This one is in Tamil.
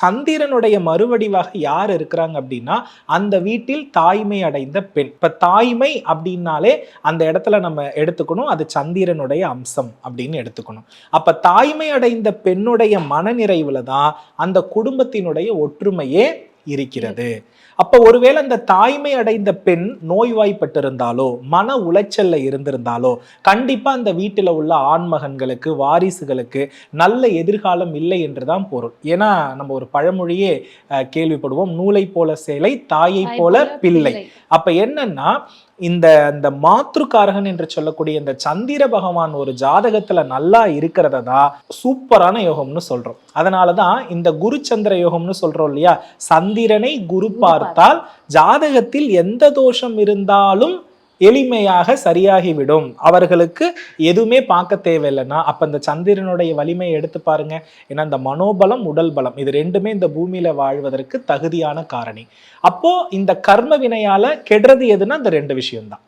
சந்திரனுடைய மறுவடிவாக யார் இருக்கிறாங்க அப்படின்னா அந்த வீட்டில் தாய்மை அடைந்த பெண். இப்ப தாய்மை அப்படின்னாலே அந்த இடத்துல நம்ம எடுத்துக்கணும் அது சந்திரனுடைய அம்சம் அப்படின்னு எடுத்துக்கணும். அப்ப தாய்மை அடைந்த பெண்ணுடைய மனநிறைவுல தான் அந்த குடும்பத்தினுடைய ஒற்றுமையே இருக்கிறது. அப்ப ஒருவேளை அந்த தாய்மை அடைந்த பெண் நோய்வாய்ப்பட்டிருந்தாலோ மன உளைச்சல்ல இருந்திருந்தாலோ கண்டிப்பா அந்த வீட்டில் உள்ள ஆண்மகன்களுக்கு வாரிசுகளுக்கு நல்ல எதிர்காலம் இல்லை என்றுதான் பொருள். ஏன்னா நம்ம ஒரு பழமொழியே கேள்விப்படுவோம் நூலை போல சேலை தாயை போல பிள்ளை. அப்ப என்னன்னா இந்த இந்த மாத்ருக்காரகன் என்று சொல்லக்கூடிய இந்த சந்திர பகவான் ஒரு ஜாதகத்துல நல்லா இருக்கிறத தான் சூப்பரான யோகம்னு சொல்றோம். அதனாலதான் இந்த குரு சந்திர யோகம்னு சொல்றோம் இல்லையா சந்திரனை குரு பார்த்தால் ஜாதகத்தில் எந்த தோஷம் இருந்தாலும் எளிமையாக சரியாகிவிடும். அவர்களுக்கு எதுவுமே பார்க்க தேவையில்லைன்னா அப்ப இந்த சந்திரனுடைய வலிமையை எடுத்து பாருங்க. ஏன்னா இந்த மனோபலம் உடல் பலம் இது ரெண்டுமே இந்த பூமியில வாழ்வதற்கு தகுதியான காரணி. அப்போ இந்த கர்ம வினையால கெடுறது எதுன்னா இந்த ரெண்டு விஷயம்தான்.